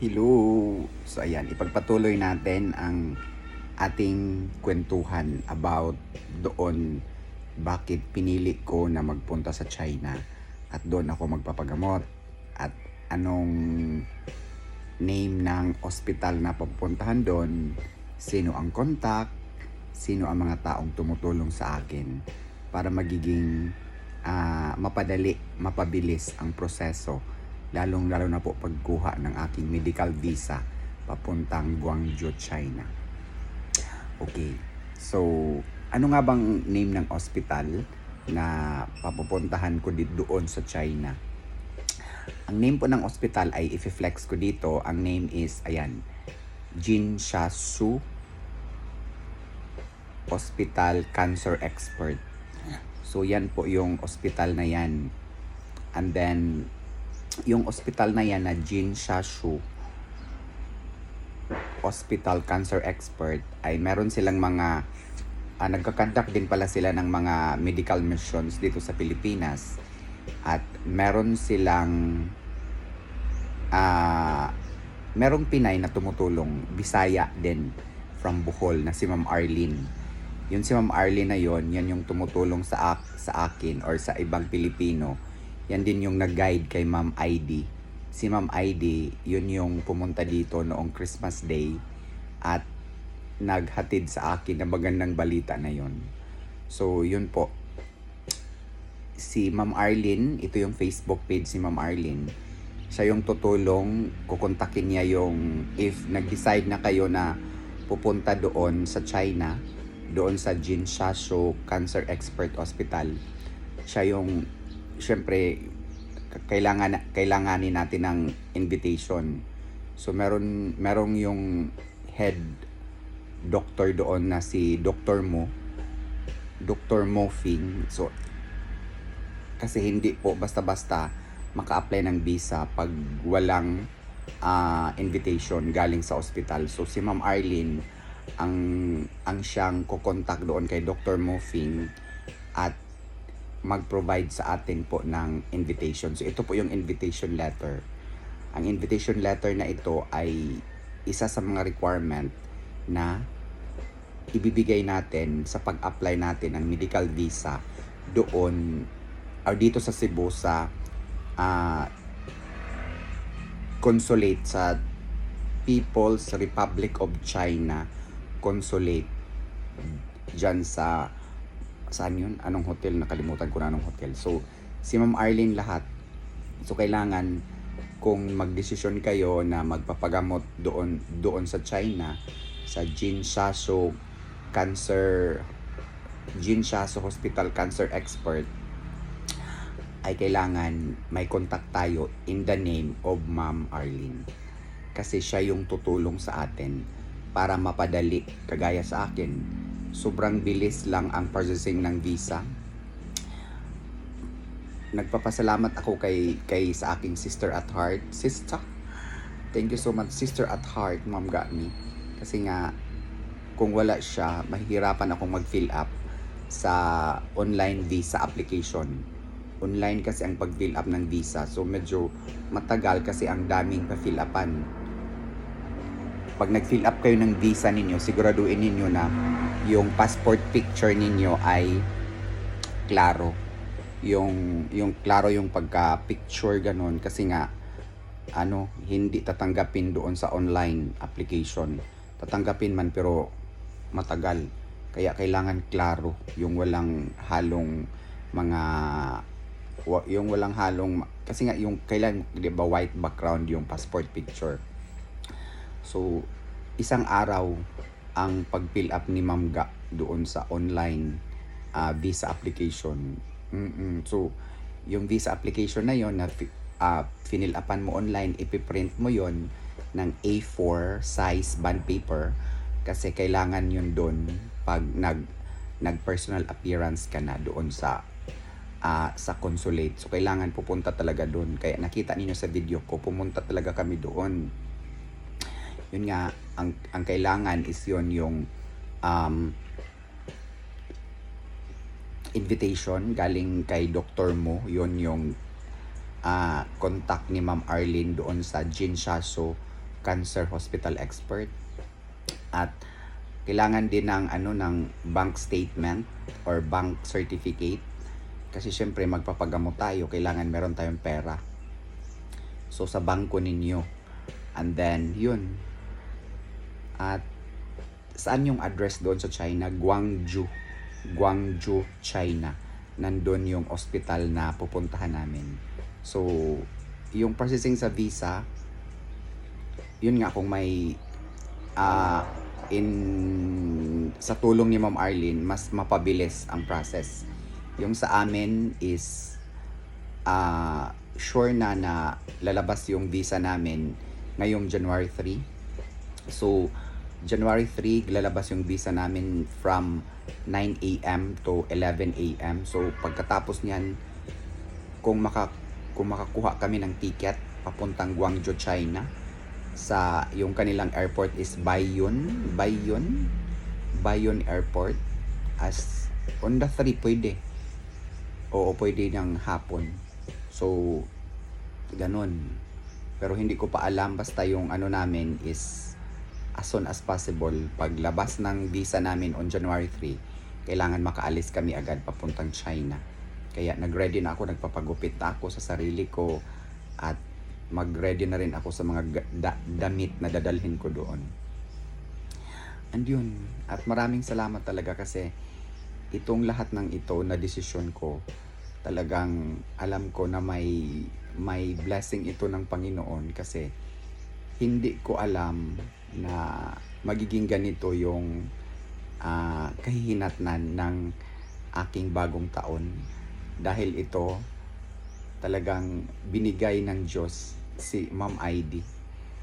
Hello! So ayan, ipagpatuloy natin ang ating kwentuhan about doon bakit pinili ko na magpunta sa China at doon ako magpapagamot at anong name ng ospital na papupuntahan doon, sino ang contact, sino ang mga taong tumutulong sa akin para magiging ah, mapadali, mapabilis ang proseso lalong lalo na po pagkuha ng aking medical visa papuntang Guangzhou, China. Okay. So, ano nga bang name ng hospital na papupuntahan ko dito doon sa China? Ang name po ng hospital ay i-flex ko dito. Ang name is, ayan, Jin Sha Su Hospital Cancer Expert. So, yan po yung hospital na yan. And then, yung hospital na yan na Jin Shashu Hospital Cancer Expert ay meron silang mga uh, nagkakandak din pala sila ng mga medical missions dito sa Pilipinas. At meron silang ah merong Pinay na tumutulong Bisaya din from Bohol na si Ma'am Arlene. Yun si Ma'am Arlene na yon yan yung tumutulong sa ak- sa akin or sa ibang Pilipino yan din yung nag-guide kay Ma'am ID. Si Ma'am ID, yun yung pumunta dito noong Christmas Day at naghatid sa akin na magandang balita na yon. So, yun po. Si Ma'am Arlene, ito yung Facebook page si Ma'am Arlene. Siya yung tutulong, kukontakin niya yung if nag-decide na kayo na pupunta doon sa China, doon sa Jinshanshu Cancer Expert Hospital. Siya yung syempre kailangan kailanganin natin ng invitation. So meron merong yung head doctor doon na si Dr. Mo. Dr. Mo Fing. So kasi hindi po basta-basta maka-apply ng visa pag walang ah, invitation galing sa ospital. So si Ma'am Arlene ang ang siyang kokontak doon kay Dr. Mo Fing at mag-provide sa atin po ng invitation. So ito po yung invitation letter. Ang invitation letter na ito ay isa sa mga requirement na ibibigay natin sa pag-apply natin ng medical visa doon or dito sa Cebu sa ah, consulate sa People's Republic of China consulate dyan sa saan yun? Anong hotel? Nakalimutan ko na anong hotel. So, si Ma'am Arlene lahat. So, kailangan kung magdesisyon kayo na magpapagamot doon doon sa China sa Jinshaso Cancer Jinshaso Hospital Cancer Expert ay kailangan may contact tayo in the name of Ma'am Arlene. Kasi siya yung tutulong sa atin para mapadali kagaya sa akin sobrang bilis lang ang processing ng visa. Nagpapasalamat ako kay kay sa aking sister at heart. Sister, thank you so much sister at heart, Ma'am Gami. Kasi nga kung wala siya, mahihirapan akong mag-fill up sa online visa application. Online kasi ang pag-fill up ng visa. So medyo matagal kasi ang daming pa-fill upan pag nag-fill up kayo ng visa ninyo, siguraduhin ninyo na yung passport picture ninyo ay klaro. Yung yung klaro yung pagka-picture ganun kasi nga ano, hindi tatanggapin doon sa online application. Tatanggapin man pero matagal. Kaya kailangan klaro yung walang halong mga yung walang halong kasi nga yung kailan 'di ba white background yung passport picture. So, isang araw ang pag-fill up ni Ma'am Ga doon sa online ah, visa application. Mm-mm. So, yung visa application na yon na fi- ah, finil upan mo online, ipiprint mo yon ng A4 size bond paper kasi kailangan yun doon pag nag nag personal appearance ka na doon sa ah, sa consulate. So kailangan pupunta talaga doon. Kaya nakita ninyo sa video ko, pumunta talaga kami doon yun nga ang ang kailangan is yun yung um, invitation galing kay doktor mo yun yung ah, contact ni Ma'am Arlene doon sa Jinshaso cancer hospital expert. At kailangan din ng ano ng bank statement or bank certificate kasi syempre magpapagamot tayo, kailangan meron tayong pera. So sa bangko ninyo. And then yun. At saan yung address doon sa China? Guangzhou. Guangzhou, China. Nandun yung hospital na pupuntahan namin. So, yung processing sa visa, yun nga kung may ah in sa tulong ni Ma'am Arlene, mas mapabilis ang process. Yung sa amin is ah sure na na lalabas yung visa namin ngayong January 3. So, January 3, lalabas yung visa namin from 9 a.m. to 11 a.m. So, pagkatapos niyan, kung, maka, kung makakuha kami ng ticket papuntang Guangzhou, China, sa yung kanilang airport is Baiyun, Baiyun, Baiyun Airport. As on the 3 pwede. Oo, pwede ng hapon. So, ganun. Pero hindi ko pa alam basta yung ano namin is as soon as possible. Paglabas ng visa namin on January 3, kailangan makaalis kami agad papuntang China. Kaya nag-ready na ako, nagpapagupit na ako sa sarili ko at mag-ready na rin ako sa mga ga- da- damit na dadalhin ko doon. And yun, at maraming salamat talaga kasi itong lahat ng ito na desisyon ko, talagang alam ko na may may blessing ito ng Panginoon kasi hindi ko alam na magiging ganito yung ah, kahihinatnan ng aking bagong taon dahil ito talagang binigay ng Diyos si Ma'am ID.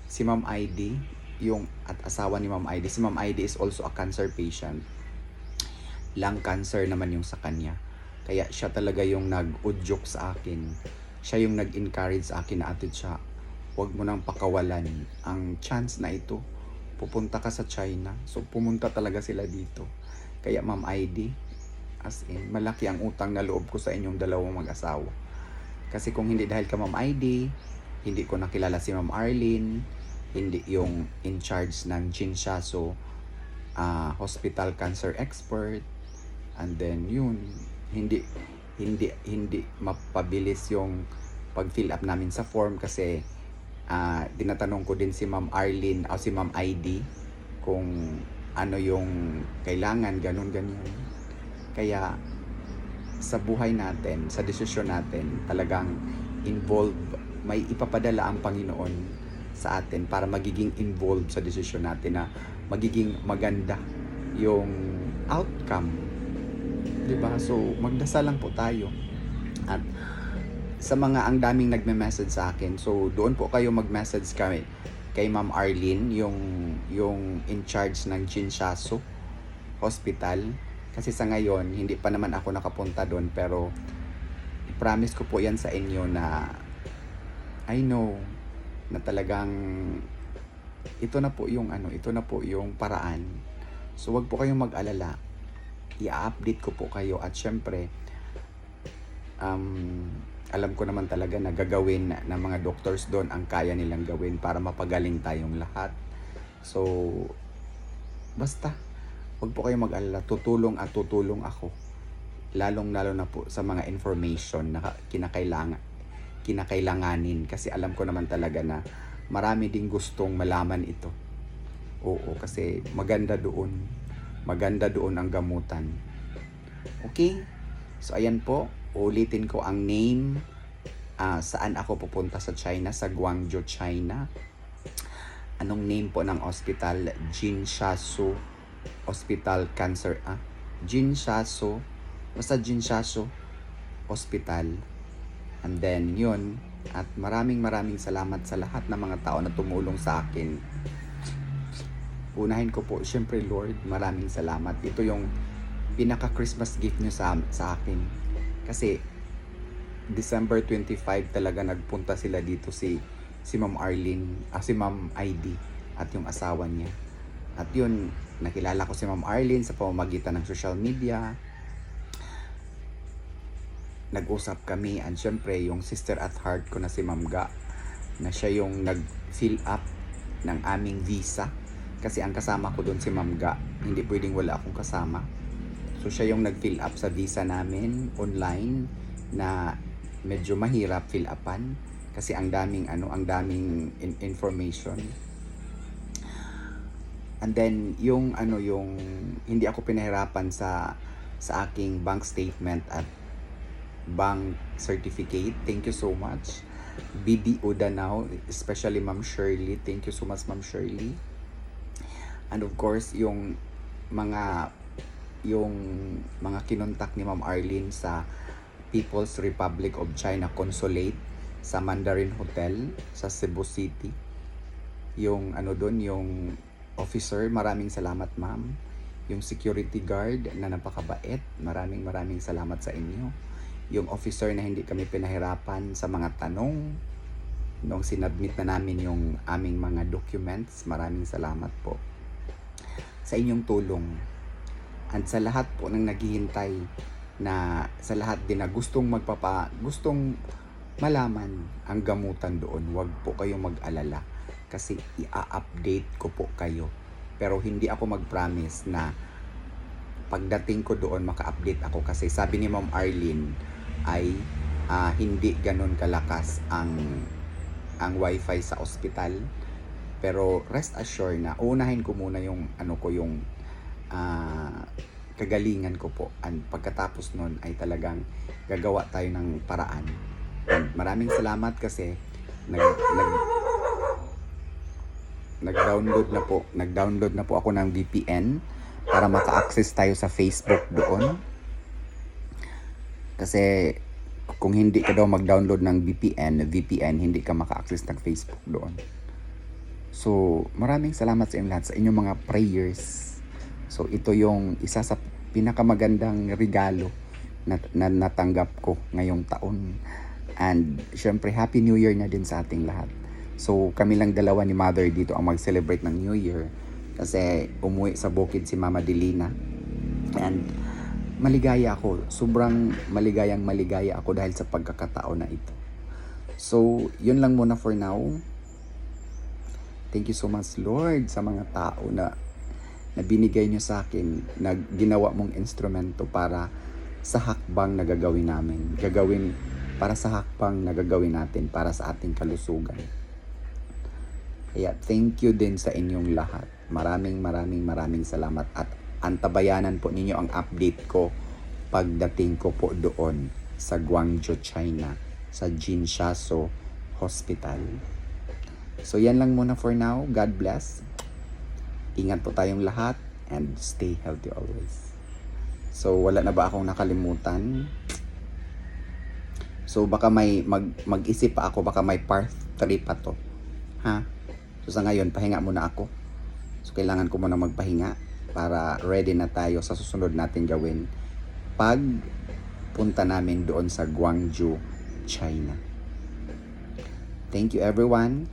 Si Ma'am ID, yung at asawa ni Ma'am ID, si Ma'am ID is also a cancer patient. Lung cancer naman yung sa kanya. Kaya siya talaga yung nag-udyok sa akin. Siya yung nag-encourage sa akin na ate siya, huwag mo nang pakawalan ang chance na ito. Pupunta ka sa China. So pumunta talaga sila dito. Kaya Ma'am ID, as in, malaki ang utang na loob ko sa inyong dalawang mag-asawa. Kasi kung hindi dahil ka Ma'am ID, hindi ko nakilala si Ma'am Arlene, hindi yung in charge ng Jinshaso ah, Hospital Cancer Expert, and then yun, hindi hindi hindi mapabilis yung pag-fill up namin sa form kasi ah dinatanong ko din si Ma'am Arlene o si Ma'am ID kung ano yung kailangan, ganun ganyan. Kaya sa buhay natin, sa desisyon natin, talagang involved, may ipapadala ang Panginoon sa atin para magiging involved sa desisyon natin na magiging maganda yung outcome. 'Di ba? So, magdasal lang po tayo. At sa mga ang daming nagme-message sa akin. So, doon po kayo mag-message kami kay Ma'am Arlene, yung yung in charge ng Jinshaso Hospital. Kasi sa ngayon, hindi pa naman ako nakapunta doon pero promise ko po yan sa inyo na I know na talagang ito na po yung ano, ito na po yung paraan. So wag po kayong mag-alala. I-update ko po kayo at syempre um, alam ko naman talaga na gagawin ng mga doctors doon ang kaya nilang gawin para mapagaling tayong lahat. So basta wag po kayong mag-alala, tutulong at tutulong ako. Lalong lalo na po sa mga information na kinakailangan kinakailanganin kasi alam ko naman talaga na marami ding gustong malaman ito. Oo, kasi maganda doon. Maganda doon ang gamutan. Okay? So ayan po, ulitin ko ang name ah, saan ako pupunta sa China, sa Guangzhou, China. Anong name po ng hospital? Jinshasu Hospital Cancer. Ah, Jinshasu. Basta Jinshasu Hospital. And then, yun. At maraming maraming salamat sa lahat ng mga tao na tumulong sa akin. Unahin ko po, syempre Lord, maraming salamat. Ito yung pinaka-Christmas gift nyo sa, sa akin. Kasi, December 25 talaga nagpunta sila dito si si Ma'am Arlene, ah, si Ma'am ID at yung asawa niya. At yun, nakilala ko si Ma'am Arlene sa pamamagitan ng social media. Nag-usap kami and syempre yung sister at heart ko na si Ma'am Ga na siya yung nag-fill up ng aming visa kasi ang kasama ko doon si Ma'am Ga. Hindi pwedeng wala akong kasama. So siya yung nag-fill up sa visa namin online na medyo mahirap fill upan kasi ang daming ano, ang daming in- information. And then yung ano yung hindi ako pinahirapan sa sa aking bank statement at bank certificate. Thank you so much. BDO Danao, especially Ma'am Shirley. Thank you so much Ma'am Shirley. And of course, yung mga yung mga kinontak ni Ma'am Arlene sa People's Republic of China Consulate sa Mandarin Hotel sa Cebu City. Yung ano doon, yung officer, maraming salamat ma'am. Yung security guard na napakabait, maraming maraming salamat sa inyo. Yung officer na hindi kami pinahirapan sa mga tanong nung sinabmit na namin yung aming mga documents, maraming salamat po sa inyong tulong. And sa lahat po ng naghihintay na sa lahat din na gustong magpapa gustong malaman ang gamutan doon, wag po kayong mag-alala kasi i-update ko po kayo. Pero hindi ako mag-promise na pagdating ko doon maka-update ako kasi sabi ni Ma'am Arlene ay ah, hindi ganun kalakas ang ang wifi sa ospital. Pero rest assured na unahin ko muna yung ano ko yung ah, kagalingan ko po. And pagkatapos nun ay talagang gagawa tayo ng paraan. And maraming salamat kasi nag, nag nag-download na po. Nag-download na po ako ng VPN para maka-access tayo sa Facebook doon. Kasi kung hindi ka daw mag-download ng VPN, VPN, hindi ka maka-access ng Facebook doon. So, maraming salamat sa inyong lahat, sa inyong mga prayers. So, ito yung isa sa pinakamagandang regalo na, na natanggap ko ngayong taon. And, syempre, Happy New Year na din sa ating lahat. So, kami lang dalawa ni Mother dito ang mag-celebrate ng New Year. Kasi umuwi sa bukid si Mama Delina. And, maligaya ako. Sobrang maligayang maligaya ako dahil sa pagkakataon na ito. So, yun lang muna for now. Thank you so much, Lord, sa mga tao na na binigay niyo sa akin, na ginawa mong instrumento para sa hakbang na gagawin namin. Gagawin para sa hakbang na gagawin natin para sa ating kalusugan. Kaya thank you din sa inyong lahat. Maraming maraming maraming salamat at antabayanan po ninyo ang update ko pagdating ko po doon sa Guangzhou, China, sa Jinshaso Hospital. So yan lang muna for now. God bless. Ingat po tayong lahat and stay healthy always. So wala na ba akong nakalimutan? So baka may mag mag-isip pa ako baka may part 3 pa to. Ha? So sa ngayon pahinga muna ako. So kailangan ko muna magpahinga para ready na tayo sa susunod natin gawin pag punta namin doon sa Guangzhou, China. Thank you everyone.